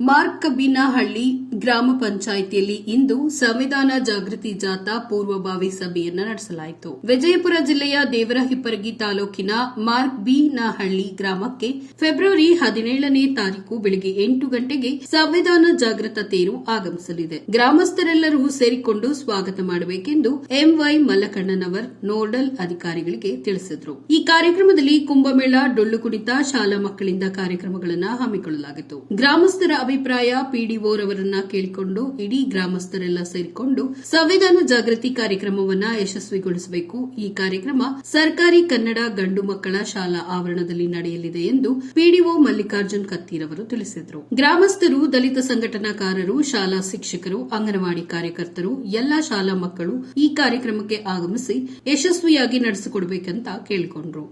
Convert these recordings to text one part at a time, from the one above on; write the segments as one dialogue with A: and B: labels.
A: Mark ಕಬ್ಬಿನಹಳ್ಳಿ ಗ್ರಾಮ ಪಂಚಾಯಿತಿಯಲ್ಲಿ ಇಂದು ಸಂವಿಧಾನ ಜಾಗೃತಿ ಜಾಥಾ ಪೂರ್ವಭಾವಿ ಸಭೆಯನ್ನು ನಡೆಸಲಾಯಿತು. ವಿಜಯಪುರ ಜಿಲ್ಲೆಯ ದೇವರಹಿಪ್ಪರಗಿ ತಾಲೂಕಿನ ಮಾರ್ಕ್ ಬಿನಹಳ್ಳಿ ಗ್ರಾಮಕ್ಕೆ ಫೆಬ್ರವರಿ ಹದಿನೇಳನೇ ತಾರೀಕು ಬೆಳಗ್ಗೆ ಎಂಟು ಗಂಟೆಗೆ ಸಂವಿಧಾನ ಜಾಗೃತ ತೇರು ಆಗಮಿಸಲಿದೆ. ಗ್ರಾಮಸ್ಥರೆಲ್ಲರೂ ಸೇರಿಕೊಂಡು ಸ್ವಾಗತ ಮಾಡಬೇಕೆಂದು ಎಂವೈ ಮಲ್ಲಕಣ್ಣನವರ್ ನೋಡಲ್ ಅಧಿಕಾರಿಗಳಿಗೆ ತಿಳಿಸಿದರು. ಈ ಕಾರ್ಯಕ್ರಮದಲ್ಲಿ ಕುಂಭಮೇಳ, ಡೊಳ್ಳು ಕುಣಿತ, ಶಾಲಾ ಮಕ್ಕಳಿಂದ ಕಾರ್ಯಕ್ರಮಗಳನ್ನು ಹಮ್ಮಿಕೊಳ್ಳಲಾಗಿತ್ತು. ಗ್ರಾಮಸ್ಥರ ಅಭಿಪ್ರಾಯ ಪಿಡಿಒರವರನ್ನ ಕೇಳಿಕೊಂಡು ಇಡೀ ಗ್ರಾಮಸ್ಥರೆಲ್ಲ ಸೇರಿಕೊಂಡು ಸಂವಿಧಾನ ಜಾಗೃತಿ ಕಾರ್ಯಕ್ರಮವನ್ನ ಯಶಸ್ವಿಗೊಳಿಸಬೇಕು. ಈ ಕಾರ್ಯಕ್ರಮ ಸರ್ಕಾರಿ ಕನ್ನಡ ಗಂಡು ಮಕ್ಕಳ ಶಾಲಾ ಆವರಣದಲ್ಲಿ ನಡೆಯಲಿದೆ ಎಂದು ಪಿಡಿಒ ಮಲ್ಲಿಕಾರ್ಜುನ್ ಕತ್ತೀರವರು ತಿಳಿಸಿದರು. ಗ್ರಾಮಸ್ಥರು, ದಲಿತ ಸಂಘಟನಾಕಾರರು, ಶಾಲಾ ಶಿಕ್ಷಕರು, ಅಂಗನವಾಡಿ ಕಾರ್ಯಕರ್ತರು, ಎಲ್ಲಾ ಶಾಲಾ ಮಕ್ಕಳು ಈ ಕಾರ್ಯಕ್ರಮಕ್ಕೆ ಆಗಮಿಸಿ ಯಶಸ್ವಿಯಾಗಿ ನಡೆಸಿಕೊಡಬೇಕಂತ ಕೇಳಿಕೊಂಡ್ರು.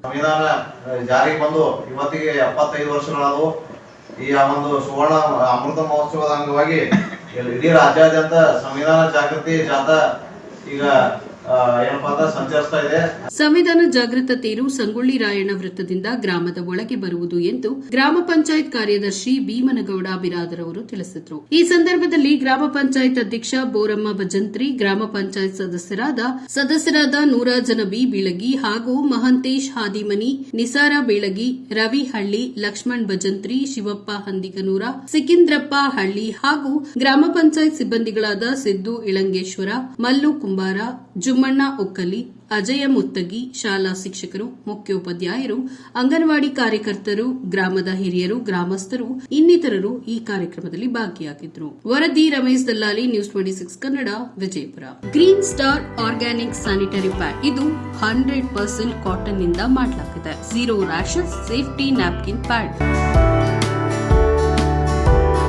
B: ಈ ಆ ಒಂದು ಸುವರ್ಣ ಅಮೃತ ಮಹೋತ್ಸವದ ಅಂಗವಾಗಿ ಇಡೀ ರಾಜ್ಯಾದ್ಯಂತ ಸಂವಿಧಾನ ಜಾಗೃತಿ ಜಾಥಾ ಈಗ
A: ಸಂವಿಧಾನ ಜಾಗೃತ ತೇರು ಸಂಗೊಳ್ಳಿ ರಾಯಣ್ಣ ವೃತ್ತದಿಂದ ಗ್ರಾಮದ ಒಳಗೆ ಬರುವುದು ಎಂದು ಗ್ರಾಮ ಪಂಚಾಯತ್ ಕಾರ್ಯದರ್ಶಿ ಭೀಮನಗೌಡ ಬಿರಾದರ್ ಅವರು ತಿಳಿಸಿದರು. ಈ ಸಂದರ್ಭದಲ್ಲಿ ಗ್ರಾಮ ಪಂಚಾಯತ್ ಅಧ್ಯಕ್ಷ ಬೋರಮ್ಮ ಭಜಂತ್ರಿ, ಗ್ರಾಮ ಪಂಚಾಯತ್ ಸದಸ್ಯರಾದ ಸದಸ್ಯರಾದ ನೂರಾ ಜನಬಿ ಬೀಳಗಿ ಹಾಗೂ ಮಹಂತೇಶ್ ಹಾದಿಮನಿ, ನಿಸಾರ ಬೀಳಗಿ, ರವಿ ಹಳ್ಳಿ, ಲಕ್ಷ್ಮಣ್ ಭಜಂತ್ರಿ, ಶಿವಪ್ಪ ಹಂದಿಗನೂರ, ಸಿಕಿಂದ್ರಪ್ಪ ಹಳ್ಳಿ ಹಾಗೂ ಗ್ರಾಮ ಪಂಚಾಯತ್ ಸಿಬ್ಬಂದಿಗಳಾದ ಸಿದ್ದು ಇಳಂಗೇಶ್ವರ, ಮಲ್ಲು ಕುಂಬಾರ ಜುಮ್ಮಣ್ಣ ಒಕ್ಕಲಿ, ಅಜಯ ಮುತ್ತಗಿ, ಶಾಲಾ ಶಿಕ್ಷಕರು, ಮುಖ್ಯೋಪಾಧ್ಯಾಯರು, ಅಂಗನವಾಡಿ ಕಾರ್ಯಕರ್ತರು, ಗ್ರಾಮದ ಹಿರಿಯರು, ಗ್ರಾಮಸ್ಥರು, ಇನ್ನಿತರರು ಈ ಕಾರ್ಯಕ್ರಮದಲ್ಲಿ ಭಾಗಿಯಾಗಿದ್ದರು ವರದಿ Ramesh Dallali news twenty six Kannada, Vijayapura. Green star organic sanitary pad. ಇದು ಹಂಡ್ರೆಡ್ ಪರ್ಸೆಂಟ್ ಕಾಟನ್ನಿಂದ ಮಾಡಲಾಗಿದೆ. Zero rashes safety napkin pad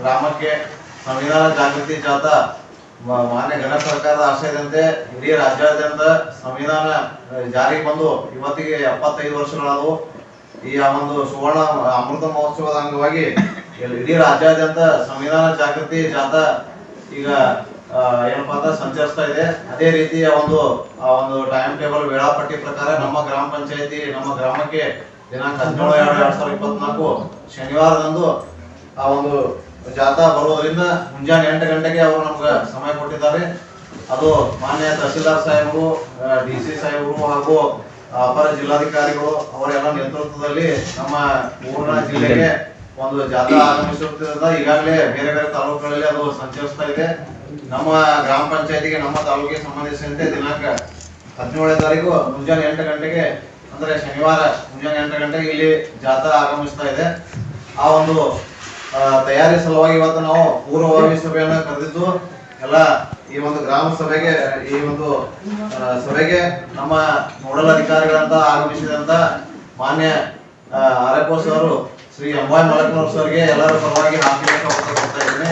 B: ಗ್ರಾಮಕ್ಕೆ ಸಂವಿಧಾನ ಜಾಗೃತಿ ಜಾಥಾ ಮಾನ್ಯ ಗಣ ಸರ್ಕಾರದ ಆಶಯದಂತೆ ಇಡೀ ರಾಜ್ಯಾದ್ಯಂತ ಸಂವಿಧಾನ ಜಾರಿಗೆ ಬಂದು ಇವತ್ತಿಗೆ ಎಪ್ಪತ್ತೈದು ವರ್ಷಗಳಾದವು. ಈ ಆ ಒಂದು ಸುವರ್ಣ ಅಮೃತ ಮಹೋತ್ಸವದ ಅಂಗವಾಗಿ ಇಡೀ ರಾಜ್ಯಾದ್ಯಂತ ಸಂವಿಧಾನ ಜಾಗೃತಿ ಜಾಥಾ ಈಗ ಏನಪ್ಪಾ ಅಂತ ಸಂಚರಿಸ್ತಾ ಇದೆ. ಅದೇ ರೀತಿಯ ಒಂದು, ಆ ಒಂದು ಟೈಮ್ ಟೇಬಲ್ ವೇಳಾಪಟ್ಟಿ ಪ್ರಕಾರ ನಮ್ಮ ಗ್ರಾಮ ಪಂಚಾಯತಿ, ನಮ್ಮ ಗ್ರಾಮಕ್ಕೆ ದಿನಾಂಕ ಹದಿನೇಳು, ಎರಡು, ಎರಡ್ ಸಾವಿರದ ಇಪ್ಪತ್ನಾಲ್ಕು ಶನಿವಾರದಂದು ಆ ಒಂದು ಜಾಥಾ ಬರೋದ್ರಿಂದ ಮುಂಜಾನೆ ಎಂಟು ಗಂಟೆಗೆ ಅವರು ನಮ್ಗೆ ಸಮಯ ಕೊಟ್ಟಿದ್ದಾರೆ. ಅದು ಮಾನ್ಯ ತಹಸೀಲ್ದಾರ್ ಸಾಹೇಬರು ಡಿ ಸಿ ಸಾಹೇಬರು ಹಾಗೂ ಅಪರ ಜಿಲ್ಲಾಧಿಕಾರಿಗಳು ಅವರೆಲ್ಲ ನೇತೃತ್ವದಲ್ಲಿ ನಮ್ಮ ಊರಿನ ಜಿಲ್ಲೆಗೆ ಒಂದು ಜಾಥಾ ಆಗಮಿಸುತ್ತಿದ್ದ ಈಗಾಗಲೇ ಬೇರೆ ಬೇರೆ ತಾಲೂಕುಗಳಲ್ಲಿ ಅದು ಸಂಚರಿಸ್ತಾ ಇದೆ. ನಮ್ಮ ಗ್ರಾಮ ಪಂಚಾಯತಿಗೆ, ನಮ್ಮ ತಾಲೂಕಿಗೆ ಸಂಬಂಧಿಸಿದಂತೆ ದಿನಾಂಕ ಹದಿನೇಳನೇ ತಾರೀಕು ಮುಂಜಾನೆ ಎಂಟು ಗಂಟೆಗೆ, ಅಂದ್ರೆ ಶನಿವಾರ ಮುಂಜಾನೆ ಎಂಟು ಗಂಟೆಗೆ ಇಲ್ಲಿ ಜಾಥಾ ಆಗಮಿಸ್ತಾ ಇದೆ. ಆ ಒಂದು ತಯಾರಿ ಸಲುವಾಗಿ ಇವತ್ತು ನಾವು ಪೂರ್ವಭಾವಿ ಸಭೆಯನ್ನ ಕರೆದಿದ್ದು ಎಲ್ಲ ಈ ಒಂದು ಗ್ರಾಮ ಸಭೆಗೆ ಈ ಒಂದು ಸಭೆಗೆ ನಮ್ಮ ನೋಡಲ್ ಅಧಿಕಾರಿಗಳಂತ ಆಗಮಿಸಿದಂತ ಮಾನ್ಯ ಆರಕೋಸ್ ಸರ್ ಶ್ರೀ ಅಂಬಾಯಿ ಮಲಕ್ನವ್ರ ಸರ್ಗೆ ಎಲ್ಲರ ಪರವಾಗಿ ಹಾಕಿದ್ದೇನೆ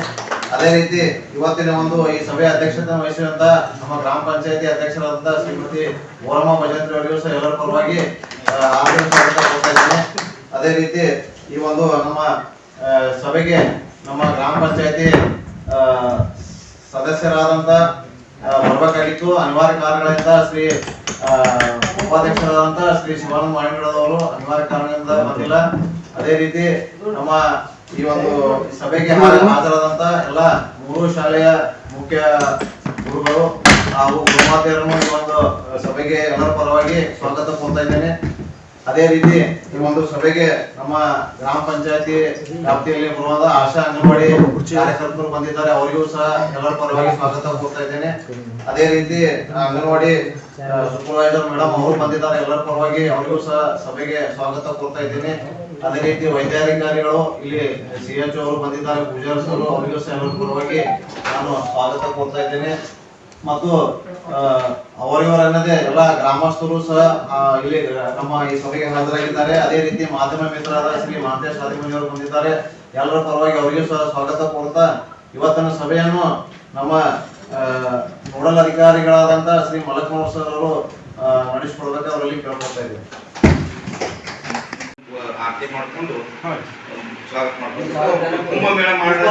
B: ಅದೇ ರೀತಿ ಇವತ್ತಿನ ಒಂದು ಈ ಸಭೆ ಅಧ್ಯಕ್ಷತೆ ವಹಿಸಿದಂತ ನಮ್ಮ ಗ್ರಾಮ ಪಂಚಾಯತಿ ಅಧ್ಯಕ್ಷರಾದಂತ ಶ್ರೀಮತಿ ಓರಮ್ಮ ಭಜಂತ್ರಿ ಅವರಿಗೂ ಸಹ ಎಲ್ಲರ ಪರವಾಗಿ ಆ, ಹಾರ್ದಿಕ ಕೊಡ್ತಾ ಇದ್ದೀನಿ. ಅದೇ ರೀತಿ ಈ ಒಂದು ನಮ್ಮ ಸಭೆಗೆ ನಮ್ಮ ಗ್ರಾಮ ಪಂಚಾಯತಿ ಸದಸ್ಯರಾದಂತ ಬರಬೇಕಾಗಿತ್ತು. ಅನಿವಾರ್ಯ ಕಾರಣಗಳಿಂದ ಶ್ರೀ ಆ, ಉಪಾಧ್ಯಕ್ಷರಾದಂತ ಶ್ರೀ ಶಿವಾನಂದ ಮಾಣಿಗಡದವರು ಅನಿವಾರ್ಯ ಕಾರಣದಿಂದ ಬಂದಿಲ್ಲ. ಅದೇ ರೀತಿ ನಮ್ಮ ಈ ಒಂದು ಸಭೆಗೆ ಹಾಜರಾದಂತ ಎಲ್ಲ ಮೂರು ಶಾಲೆಯ ಮುಖ್ಯ ಗುರುಗಳು ಹಾಗೂ ಗುರುಮಾತೆಯರನ್ನು ಈ ಒಂದು ಸಭೆಗೆ ಎಲ್ಲರ ಪರವಾಗಿ ಸ್ವಾಗತ ಕೋರ್ತಾ ಇದ್ದೇನೆ. ಅದೇ ರೀತಿ ಈ ಒಂದು ಸಭೆಗೆ ನಮ್ಮ ಗ್ರಾಮ ಪಂಚಾಯತಿ ವ್ಯಾಪ್ತಿಯಲ್ಲಿ ಬರುವಾದ ಆಶಾ ಅಂಗನವಾಡಿ ಕಾರ್ಯಕರ್ತರು ಬಂದಿದ್ದಾರೆ. ಅವರಿಗೂ ಸಹ ಎಲ್ಲರ ಪರವಾಗಿ ಸ್ವಾಗತ ಕೋರ್ತಾ ಇದ್ದೇನೆ. ಅದೇ ರೀತಿ ಅಂಗನವಾಡಿ ಸೂಪರ್ವೈಸರ್ ಮೇಡಮ್ ಅವರು ಬಂದಿದ್ದಾರೆ. ಎಲ್ಲರ ಪರವಾಗಿ ಅವರಿಗೂ ಸಹ ಸಭೆಗೆ ಸ್ವಾಗತ ಕೋರ್ತಾ ಇದ್ದೇನೆ. ಅದೇ ರೀತಿ ವೈದ್ಯಾಧಿಕಾರಿಗಳು, ಇಲ್ಲಿ ಸಿ ಎಚ್ ಅವರು ಬಂದಿದ್ದಾರೆ. ಪೂಜಾರಿ ಅವರಿಗೂ ಸಹ ಎಲ್ಲರ ಪರವಾಗಿ ನಾನು ಸ್ವಾಗತ ಕೋರ್ತಾ ಇದ್ದೇನೆ. ಮತ್ತು ಅವರಿವರ ಅವರಿವರನ್ನದೇ ಎಲ್ಲ ಗ್ರಾಮಸ್ಥರು ಸಹ ಇಲ್ಲಿ ನಮ್ಮ ಈ ಸಭೆಗೆ ಹಾಜರಾಗಿದ್ದಾರೆ. ಅದೇ ರೀತಿ ಮಾಧ್ಯಮ ಮಿತ್ರರಾದ ಶ್ರೀ ಮಹಂತೇಶ್ ಅವರು ಬಂದಿದ್ದಾರೆ. ಎಲ್ಲರ ಪರವಾಗಿ ಅವರಿಗೂ ಸಹ ಸ್ವಾಗತ ಕೋರ್ತಾ ಇವತ್ತಿನ ಸಭೆಯನ್ನು ನಮ್ಮ ನೋಡಲ್ ಅಧಿಕಾರಿಗಳಾದಂತ ಶ್ರೀ ಮಲಕ್ನೋರ್ ಸರ್ ಅವರು ನಡೆಸಿಕೊಡ್ಬೇಕು ಅವರಲ್ಲಿ ಕೇಳ್ಕೊಳ್ತಾ ಇದ್ದೀವಿ
C: ಆರತಿ ಮಾಡಿಕೊಂಡು ಸ್ವಾಗತ ಮಾಡ್ಕೊಂಡು. ಕುಂಭಮೇಳ ಮಾಡೋದು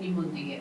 D: নিম্ন দিকে